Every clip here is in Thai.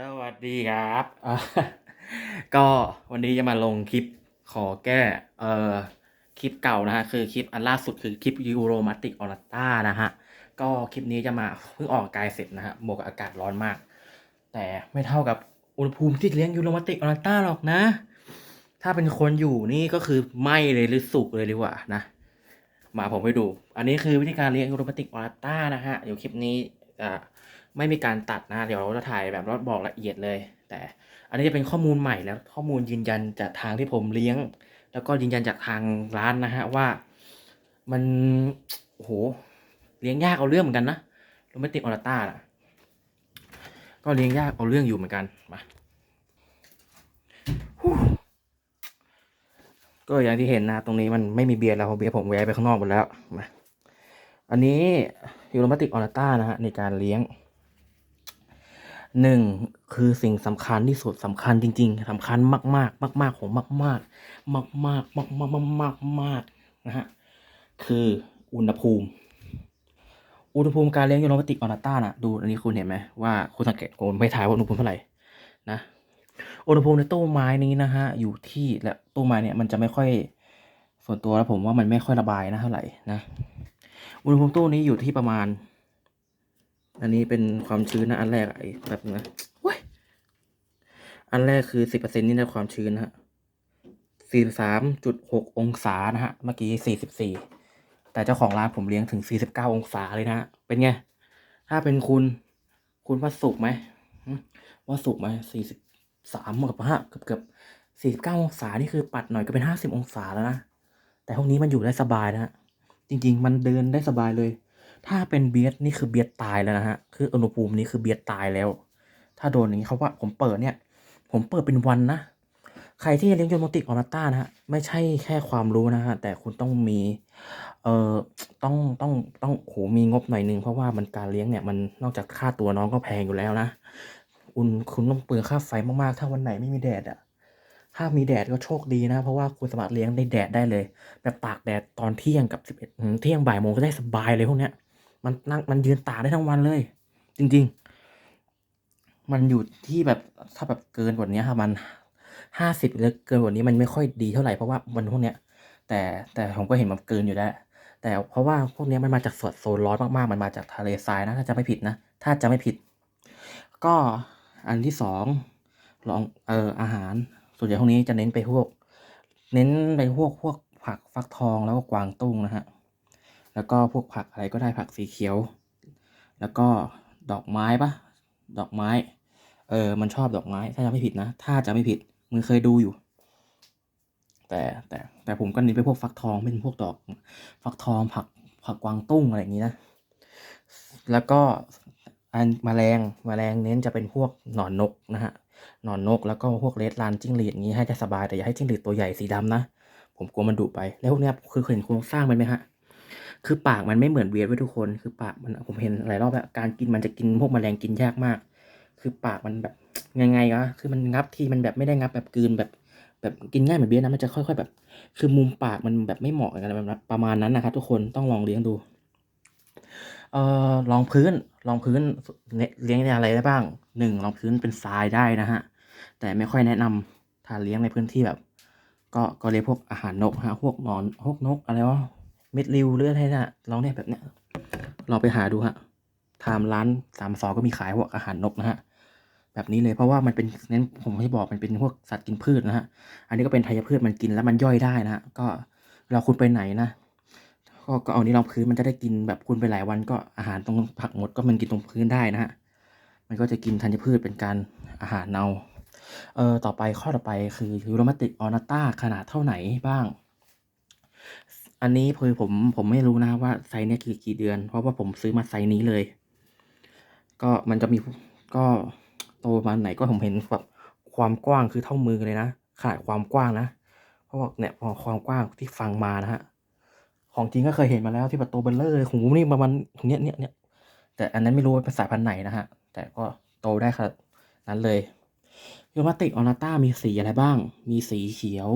สวัสดีครับ ก็วันนี้จะมาลงคลิปขอแก้เอ่อคลิปเก่านะฮะคือคลิปอันล่าสุดคือคลิปยูโรมาติกออร์ต้านะฮะก็คลิปนี้จะมาเพิ่งออกกายเสร็จนะฮะบวกกับอากาศร้อนมาก แต่ไม่เท่ากับอุณหภูมิที่เลี้ยงยูโรมาติกออร์ต้าหรอกนะ ถ้าเป็นคนอยู่นี่ก็คือไหม้เลยหรือสุกเลยดีกว่านะ มาผมไปดู อันนี้คือวิธีการเลี้ยงยูโรมาติกออร์ต้านะฮะเดี๋ยวคลิปนี้อ่า ไม่มีการตัดนะเดี๋ยวเราจะถ่ายแบบว่าบอกละเอียดเลย แต่อันนี้จะเป็นข้อมูลใหม่แล้วข้อมูลยืนยันจากทางที่ผมเลี้ยง แล้วก็ยืนยันจากทางร้านนะฮะว่ามันโอ้โหเลี้ยงยากเอาเรื่องเหมือนกันนะโรแมนติกออร์ต้านะก็เลี้ยงยากเอาเรื่องอยู่เหมือนกันมาก็อย่างที่เห็นนะตรงนี้มันไม่มีเบียร์แล้วเพราะเบียร์ผมแวะไปข้างนอกหมดแล้วมาอันนี้ยูโรแมติกออร์ต้านะฮะในการเลี้ยง หนึ่งคือสิ่งสำคัญที่สุดสำคัญจริง ๆสำคัญมากมากมากมากๆของมากมากมากมากมากมากมากมากมากนะฮะคืออุณหภูมิ อุณหภูมิการเลี้ยงยูโรปติกออนาต้านะดูอันนี้คุณเห็นไหมว่าคุณสังเกตคุณไม่ถ่ายว่าอุณหภูมิเท่าไหร่นะอุณหภูมิในตู้ไม้นี้นะฮะอยู่ที่และตู้ไม้เนี่ยมันจะไม่ค่อยส่วนตัวแล้วผมว่ามันไม่ค่อยระบายนะเท่าไหร่นะอุณหภูมิตู้นี้อยู่ที่ประมาณ อันนี้เป็นความชื้นนะ อันแรกไอ้แบบนะเว้ยอันแรกคือสิบเปอร์เซ็นนี่นะความชื้นนะฮะสี่สามจุดหกองศานะฮะ เมื่อกี้สี่สิบสี่แต่เจ้าของร้านผมเลี้ยงถึงสี่สิบเก้าองศาเลยนะฮะเป็นไง ถ้าเป็นคุณ คุณว่าสุกไหมหึว่าสุกไหมสี่สิบสามกับห้าเกือบเกือบสี่สิบเก้าองศานี่คือปัดหน่อยก็เป็นห้าสิบองศาแล้วนะ แต่พวกนี้มันอยู่ได้สบายนะฮะจริง ๆ มันเดินได้สบายเลย ถ้าเป็นเบียดนี่คือเบียดตายแล้วนะฮะ คืออุณหภูมินี้คือเบียดตายแล้ว ถ้าโดนอย่างนี้เขาว่าผมเปิดเนี่ย ผมเปิดเป็นวันนะ ใครที่จะเลี้ยงยนโมติกออนาต้านะฮะ ไม่ใช่แค่ความรู้นะฮะ แต่คุณต้องมี เอ่อ ต้อง ต้อง ต้องโหมีงบหน่อยนึง เพราะว่ามันการเลี้ยงเนี่ย มันนอกจากค่าตัวน้องก็แพงอยู่แล้วนะคุณคุณต้องเปลืองค่าไฟมากๆ ถ้าวันไหนไม่มีแดดอะถ้ามีแดดก็โชคดีนะ เพราะว่าคุณสามารถเลี้ยงในแดดได้เลย แบบตากแดดตอนเที่ยงกับสิบเอ็ดเที่ยงบ่ายโมงก็ได้สบายเลยพวกเนี้ย มันนั่งมันยืนตากได้ทั้งวันเลย จริง ๆ มันอยู่ที่แบบถ้าแบบเกินกว่านี้ครับมันห้าสิบหรือเกินกว่านี้มันไม่ค่อยดีเท่าไหร่เพราะว่ามันพวกเนี้ย แต่แต่ผมก็เห็นมันเกินอยู่แล้วแต่เพราะว่าพวกเนี้ยมันมาจากสดโซนร้อนมากๆ มันมาจากทะเลทรายนะถ้าจะไม่ผิดนะ ถ้าจะไม่ผิด ก็อันที่สองลองเอออาหาร ส่วนใหญ่พวกนี้จะเน้นไปพวก เน้นไปพวกพวกผักฟักทองแล้วก็กวางตุ้งนะฮะ แล้วก็พวกผักอะไรก็ได้ผักสีเขียว แล้วก็ดอกไม้ปะดอกไม้ เออ มันชอบดอกไม้ ถ้าจะไม่ผิดนะ ถ้าจะไม่ผิดมึงเคยดูอยู่ แต่แต่แต่ผมก็เน้นไปพวกฟักทองเป็นพวกดอก ฟักทองผักผักกวางตุ้งอะไรอย่างนี้นะ แล้วก็อันแมลงแมลงเน้นจะเป็นพวกหนอนนกนะฮะ หนอนนกแล้วก็พวกเลดลานจิ้งหรีดอย่างนี้ให้จะสบายแต่อย่าให้จิ้งหรีดตัวใหญ่สีดำนะ ผมกลัวมันดุไป แล้วพวกเนี้ยคือเห็นโครงสร้างมันไหมฮะ คือปากมันไม่เหมือนเวียดไว้ทุกคน คือปากมันผมเห็นหลายรอบแล้วการกินมันจะกินพวกแมลงกินยากมาก คือปากมันแบบยังไงวะคือมันงับที่มันแบบไม่ได้งับแบบกืนแบบ แบบกินง่ายเหมือนเบียนะมันจะค่อย ๆ แบบ คือมุมปากมันแบบไม่เหมาะกันแบบประมาณนั้นนะครับทุกคนต้องลองเลี้ยงดูเอ่อรองพื้นรองพื้นเลี้ยงในอะไรได้บ้างหนึ่งรองพื้นเป็นทรายได้นะฮะแต่ไม่ค่อยแนะนำถ้าเลี้ยงในพื้นที่แบบ ก็ก็เลี้ยงพวกอาหารนกฮะพวกหนอนพวกนกอะไรวะ เม็ดริวเลือดให้นะลองเนี่ยแบบเนี้ยลองไปหาดูฮะทามร้านสามสอก็มีขายพวกอาหารนกนะฮะแบบนี้เลยเพราะว่ามันเป็นเน้นผมที่บอกมันเป็นพวกสัตว์กินพืชนะฮะอันนี้ก็เป็นไทยพืชมันกินแล้วมันย่อยได้นะฮะก็เวลาคุณไปไหนนะก็ก็เอานี้รองพื้นมันจะได้กินแบบคุณไปหลายวันก็อาหารตรงผักหมดก็มันกินตรงพื้นได้นะฮะมันก็จะกินธัญพืชเป็นการอาหารเนาเออต่อไปข้อต่อไปคือยูโรมาติกออนาต้าขนาดเท่าไหนบ้าง อันนี้คือผมผมไม่รู้นะว่าไซส์เนี้ยคือกี่เดือน เพราะว่าผมซื้อมาไซส์นี้เลย ก็มันจะมีก็โตมาไหนก็ผมเห็นแบบความกว้างคือเท่ามือเลยนะขนาดความกว้างนะเพราะว่าเนี่ยพอความกว้างที่ฟังมานะฮะของจริงก็เคยเห็นมาแล้วที่แบบโตเบลเลอร์เลยของผมนี่ประมาณเนี้ยเนี้ยเนี้ยแต่อันนั้นไม่รู้ว่าเป็นสายพันธุ์ไหนนะฮะแต่ก็โตได้ขนาดนั้นเลยยูมาติกออนาต้ามีสีอะไรบ้าง มีสีเขียว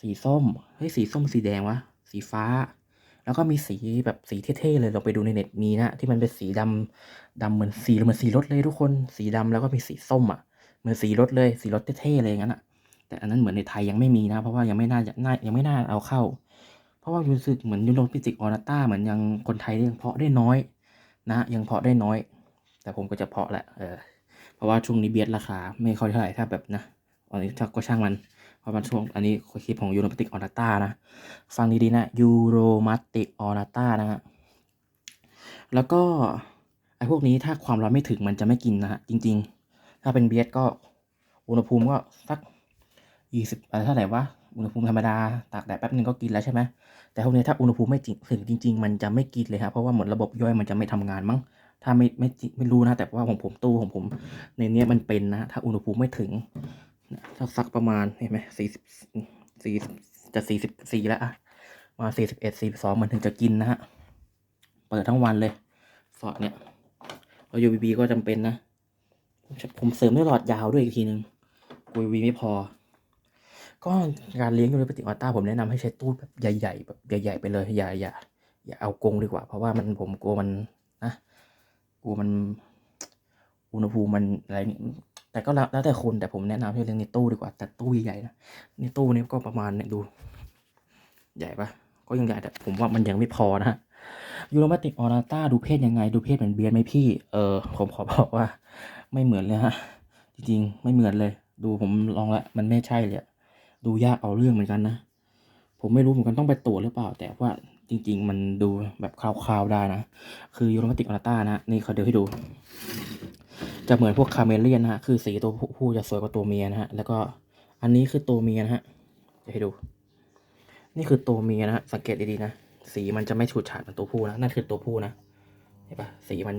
สีส้มเฮ้ยสีส้มสีแดงวะ สีฟ้า แล้วก็มีสีแบบสีเท่ๆเลยลองไปดูในเน็ตมีนะที่มันเป็นสีดำดำเหมือนสีเหมือนสีรถเลยทุกคนสีดำแล้วก็มีสีส้มอะเหมือนสีรถเลยสีรถเท่ๆเลยงั้นอะแต่อันนั้นเหมือนในไทยยังไม่มีนะ เพราะว่ายังไม่น่าจะน่ายังไม่น่าเอาเข้า เพราะว่ารู้สึกเหมือนยูโรปิจิกออนาต้าเหมือนยังคนไทยยังเพาะได้น้อย นะ ยังเพาะได้น้อย แต่ผมก็จะเพาะแหละเออเพราะว่าช่วงนี้เบียดราคาไม่ค่อยเท่าไหร่ถ้าแบบนะอันนี้ถ้าก็ช่างมัน ราะมันช่วงอันนี้คลิปของยูโรมาติกออนาต้านะฟังดีๆนะยูโรมาติกออนาต้านะฮะแล้วก็ไอ้พวกนี้ถ้าความร้อนไม่ถึงมันจะไม่กินนะฮะจริง ๆ ถ้าเป็นเบียดก็อุณหภูมิก็สักยี่สิบอะไรเท่าไหร่วะอุณหภูมิธรรมดาตากแดดแป๊บนึงก็กินแล้วใช่ไหมแต่พวกนี้ถ้าอุณหภูมิไม่จริงถึงจริง ๆ มันจะไม่กินเลยครับเพราะว่าเหมือนระบบย่อยมันจะไม่ทำงานมั้งถ้าไม่ไม่ไม่รู้นะแต่ว่าของผมตู้ของผม ในเนี้ยมันเป็นนะ ถ้าอุณหภูมิไม่ถึง ถ้าสักประมาณเห็นไหมสี่สิบสี่จะสี่สิบสี่แล้วอะมาสี่สิบเอ็ดสี่สองมันถึงจะกินนะฮะ เปิดทั้งวันเลยสอดเนี่ยแล้ว UVB ก็จำเป็นนะ ผมเสริมด้วยหลอดยาวด้วยอีกทีนึง UVB ไม่พอ ก็การเลี้ยงยูริปติออต้าผมแนะนำให้ใช้ตู้แบบใหญ่ๆแบบใหญ่ ๆ ไปเลยอย่าอย่าอย่าเอากรงดีกว่า เพราะว่ามันผมกลัวมันนะกลัวมันอุณหภูมิมันอะไรนี่ แต่ก็แล้วแต่คนแต่ผมแนะนำให้เลี้ยงในตู้ดีกว่าแต่ตู้ใหญ่ๆนะในตู้นี้ก็ประมาณเนี่ยดู ใหญ่ปะก็ยังใหญ่แต่ผมว่ามันยังไม่พอนะยูโรมาติกออนาต้าดูเพศยังไง ดูเพศเหมือนเบียร์ไหมพี่ เออผมขอบอกว่า ไม่เหมือนเลยฮะ จริงๆ ไม่เหมือนเลย ดูผมลองละมันไม่ใช่เลยดูยากเอาเรื่องเหมือนกันนะ ผมไม่รู้เหมือนกันต้องไปตรวจหรือเปล่า แต่ว่าจริง ๆ มันดูแบบคร่าวๆได้นะ คือยูโรมาติกออนาต้านะ นี่เขาเดี๋ยวให้ดู จะเหมือนพวกคาเมเลียนนะฮะ คือสีตัวผู้จะสวยกว่าตัวเมียนะฮะ แล้วก็อันนี้คือตัวเมียนะฮะจะให้ดู นี่คือตัวเมียนะฮะ สังเกตดีๆนะ สีมันจะไม่ฉูดฉาดเหมือนตัวผู้นะ นั่นคือตัวผู้นะ เห็นปะสีมัน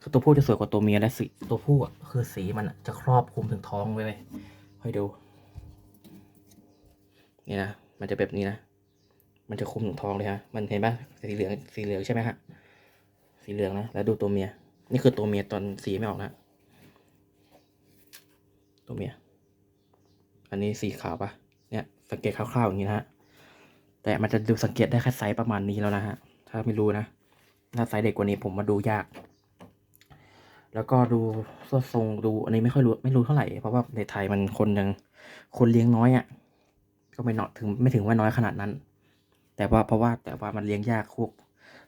คือตัวผู้จะสวยกว่าตัวเมียและสีตัวผู้คือสีมันจะครอบคลุมถึงท้องไว้เลยให้ดู นี่นะ มันจะแบบนี้นะ มันจะคลุมถึงท้องเลยฮะ มันเห็นปะสีเหลือง สีเหลืองใช่ไหมฮะ สีเหลืองนะ แล้วดูตัวเมีย นี่คือตัวเมียตอนสีไม่ออกนะตัวเมีย อันนี้สีขาวปะเนี่ย สังเกตคร่าวๆอย่างนี้นะฮะ แต่มันจะดูสังเกตได้แค่ไซส์ประมาณนี้แล้วนะฮะ ถ้าไม่รู้นะ ถ้าไซส์เด็กกว่านี้ผมมาดูยาก แล้วก็ดูส่วนทรงดูอันนี้ไม่ค่อยรู้ไม่รู้เท่าไหร่ เพราะว่าในไทยมันคนยังคนเลี้ยงน้อยอะ่ะ ก็ไม่เนาะถึงไม่ถึงว่าน้อยขนาดนั้น แต่ว่าเพราะว่าแต่ว่ามันเลี้ยงยากพวก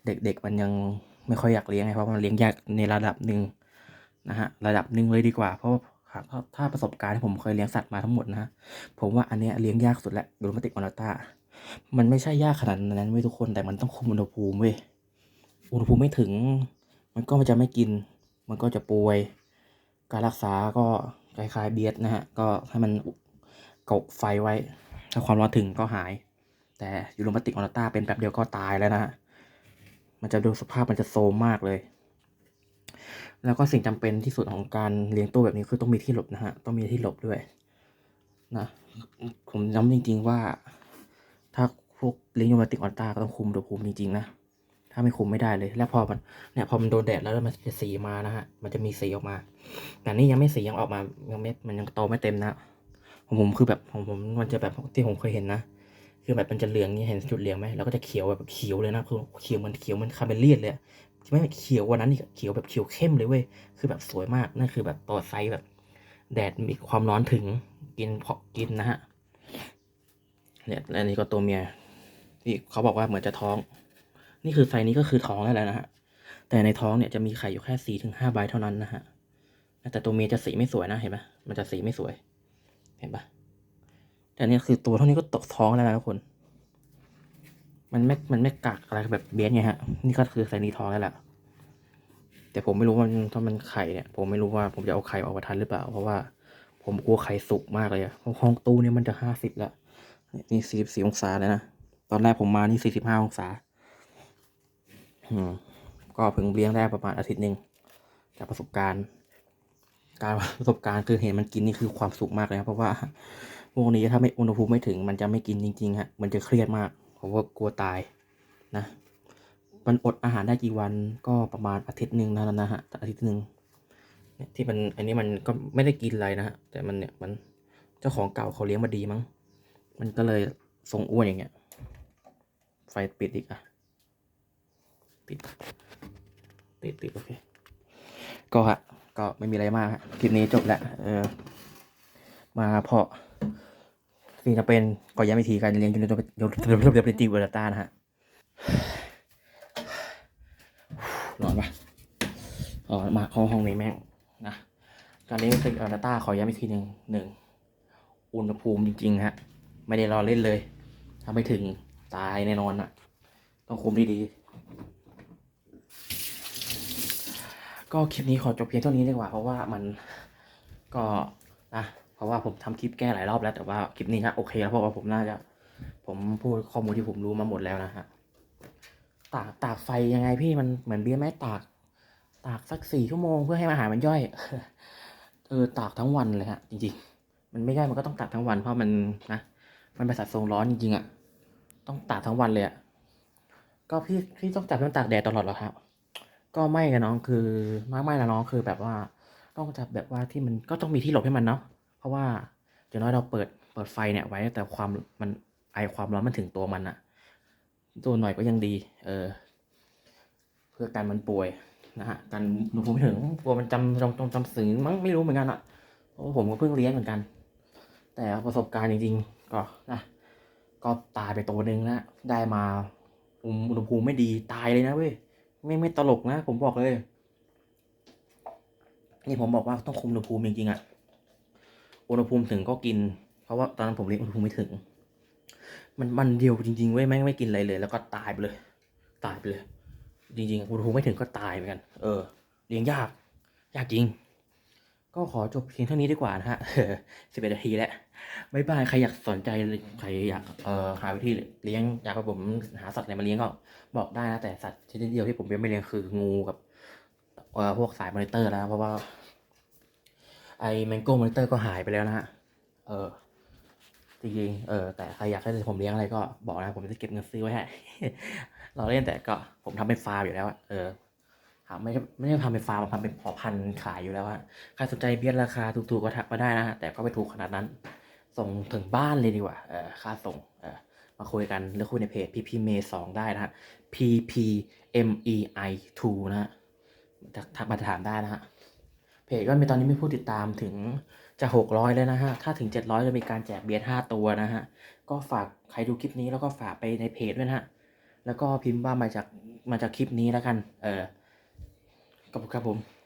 เด็กๆมันยัง ไม่ค่อยอยากเลี้ยงไงเพราะมันเลี้ยงยากในระดับหนึ่งนะฮะระดับหนึ่งเลยดีกว่า เพราะว่าถ้าประสบการณ์ที่ผมเคยเลี้ยงสัตว์มาทั้งหมดนะผมว่าอันเนี้ยเลี้ยงยากสุดแหละดูมาติกออนาต้ามันไม่ใช่ยากขนาดนั้นเว้ยทุกคนแต่มันต้องคุมอุณหภูมิเว้ยอุณหภูมิไม่ถึง มันก็จะไม่กิน มันก็จะป่วย การรักษาก็คล้ายๆเบียดนะฮะก็ให้มันกบไฟไว้ ถ้าความร้อนถึงก็หาย แต่ยูโรมาติกออนาต้าเป็นแป๊บเดียวก็ตายแล้วนะฮะ มันจะดูสภาพมันจะโซมมากเลย แล้วก็สิ่งจำเป็นที่สุดของการเลี้ยงตัวแบบนี้คือต้องมีที่หลบนะฮะ ต้องมีที่หลบด้วยนะ ผมย้ำจริง ๆว่า ถ้าพวกเลี้ยงยูโรมาติกออนต้าก็ต้องคุมอุณหภูมิจริงๆนะ ถ้าไม่คุมไม่ได้เลย แล้วพอมันเนี่ยพอมันโดนแดดแล้วมันจะสีมานะฮะ มันจะมีสีออกมา แต่นี่ยังไม่สียังออกมา ยังไม่ มันยังโตไม่เต็มนะของผมคือแบบของผมมันจะแบบที่ผมเคยเห็นนะ คือแบบมันจะเหลืองนี่เห็นจุดเหลืองไหมแล้วก็จะเขียวแบบเขียวเลยนะคือเขียวมันเขียวมันคาเมเลียนเลยไม่เขียวกว่านั้นอีกเขียวแบบเขียวเข้มเลยเว้ยคือแบบสวยมากนั่นคือแบบต่อไซส์แบบ แดดมีความร้อนถึงกินเพาะกินนะฮะเนี่ยและนี้ก็ตัวเมียที่เขาบอกว่าเหมือนจะท้อง นี่คือไซส์นี้ก็คือท้องแล้วแหละนะฮะแต่ในท้องเนี่ยจะมีไข่อยู่แค่สี่ถึงห้าใบเท่านั้นนะฮะแต่ตัวเมียจะสีไม่สวยนะเห็นปะมันจะสีไม่สวย เห็นปะ แต่นี่คือตัวเท่านี้ก็ตกท้องแล้วนะทุกคน มันไม่ มันไม่กักอะไรแบบเบี้ยนไงฮะ นี่ก็คือไซนีท้องแล้วแหละ แต่ผมไม่รู้ว่ามันถ้ามันไข่เนี่ย ผมไม่รู้ว่าผมจะเอาไข่ออกมาทันหรือเปล่า เพราะว่าผมกลัวไข่สุกมากเลยอะเพราะห้องตู้เนี่ยมันจะห้าสิบแล้ว นี่สี่สิบสี่องศาเลยนะ ตอนแรกผมมานี่สี่สิบห้าองศา อืม ก็เพิ่งเลี้ยงได้ประมาณอาทิตย์หนึ่งจากประสบการณ์ การประสบการณ์คือเห็นมันกินนี่คือความสุขมากเลยนะเพราะว่า พวกนี้ถ้าไม่อุณหภูมิไม่ถึงมันจะไม่กินจริงๆฮะมันจะเครียดมากเพราะว่ากลัวตายนะ มันอดอาหารได้กี่วันก็ประมาณอาทิตย์หนึ่งนะนะฮะอาทิตย์หนึ่งเนี่ยที่มันอันนี้มันก็ไม่ได้กินอะไรนะฮะแต่มันเนี่ยมันเจ้าของเก่าเขาเลี้ยงมาดีมั้ง มันก็เลยทรงอ้วนอย่างเงี้ย ไฟปิดอีกอะ ติด ติดติดโอเค ก็ฮะ ก็ไม่มีอะไรมากฮะ คลิปนี้จบแล้ว เออ มาเพาะสิ่งจะเป็นก็ย้ำอีกทีการเรียนยูนิตโยนเรียบเรียบเรียบเวอร์ต้านะฮะร้อนปะอ๋อมาห้องห้องนี้แม่งนะการเล่นเป็นอัลต้าขอย้ำอีกทีหนึ่งหนึ่งอุณหภูมิจริงๆฮะ ไม่ได้รอเล่นเลยถ้าไม่ถึงตายแน่นอนอะต้องคุมดีๆก็คลิปนี้ขอจบเพียงเท่านี้ดีกว่าเพราะว่ามันก็นะ เพราะว่าผมทำคลิปแก้หลายรอบแล้วแต่ว่าคลิปนี้นะโอเคแล้วเพราะว่าผมน่าจะ ผมพูดข้อมูลที่ผมรู้มาหมดแล้วนะฮะตากตากไฟยังไงพี่มันเหมือนเบียร์ไหมตาก ตากสักสี่ชั่วโมงเพื่อให้อาหารมันย่อยเออตากทั้งวันเลยฮะจริงๆ มันไม่ย่อยมันก็ต้องตากทั้งวันเพราะมันนะมันเป็นสัตว์ทรงร้อนจริงๆอะต้องตากทั้งวันเลยอะก็พี่พี่ต้องจับมันตากแดดตลอดเหรอครับ ก็ไม่กันน้องคือไม่ไม่ละน้องคือแบบว่าต้องจับแบบว่าที่มันก็ต้องมีที่หลบให้มันเนาะ เพราะว่าอย่างน้อยเราเปิดเปิดไฟเนี่ยไว้แต่ความมันไอความร้อนมันถึงตัวมันอะตัวหน่อยก็ยังดี เออ เพื่อการมันป่วยนะฮะการหนูผมไม่ถึงกลัวมันจำจำจำจำสื่อมั้งไม่รู้เหมือนกันอะเพราะผมก็เพิ่งเลี้ยงเหมือนกัน แต่ประสบการณ์จริงๆ ก็นะก็ตายไปตัวหนึ่งนะได้มาอุณหภูมิไม่ดีตายเลยนะเว้ยไม่ไม่ตลกนะ ผมบอกเลย นี่ผมบอกว่าต้องคุมอุณหภูมิจริงๆอะ อุณหภูมิถึงก็กิน เพราะว่าตอนนั้นผมเลี้ยงอุณหภูมิไม่ถึง มันมันเดียวจริงๆเว้ยแม่งไม่กินอะไรเลย แล้วก็ตายไปเลย ตายไปเลย จริงๆอุณหภูมิไม่ถึงก็ตายเหมือนกัน เออเลี้ยงยาก ยากจริง ก็ขอจบเพียงเท่านี้ดีกว่านะฮะสิบเอ็ดนาทีแล้วบายบายใครอยากสนใจใครอยากเอ่อหาวิธีเลี้ยงอยากให้ผมหาสัตว์อะไรมาเลี้ยงก็บอกได้นะแต่สัตว์ชนิดเดียวที่ผมยังไม่เลี้ยงคืองูกับเอ่อพวกสายมอนิเตอร์แล้วเพราะว่า ไอ้แมงโก้มอนิเตอร์ก็หายไปแล้วนะฮะ เออ จริงๆ เออ แต่ใครอยากให้ผมเลี้ยงอะไรก็บอกนะผมจะเก็บเงินซื้อไว้ให้เราเล่นแต่ก็ผมทำเป็นฟาร์มอยู่แล้วเออหาไม่ได้ไม่ได้ทำเป็นฟาร์มทำเป็นพอพันขายอยู่แล้วอะใครสนใจเบี้ยราคาถูกๆก็ทักมาได้นะฮะแต่ก็ไม่ถูกขนาดนั้น ส่งถึงบ้านเลยดีกว่า เออ ค่าส่ง เออ มาคุยกันหรือคุยในเพจ PP May 2ได้นะฮะ PP M E I 2นะฮะทักมาถามได้นะฮะ เพจก็มีตอนนี้มีผู้ติดตามถึงจะหกร้อยแล้วนะฮะ ถ้าถึงเจ็ดร้อยจะมีการแจกเบียร์ห้าตัวนะฮะ ก็ฝากใครดูคลิปนี้แล้วก็ฝากไปในเพจด้วยนะฮะ แล้วก็พิมพ์ว่ามาจากมาจากคลิปนี้แล้วกัน เออขอบคุณครับผม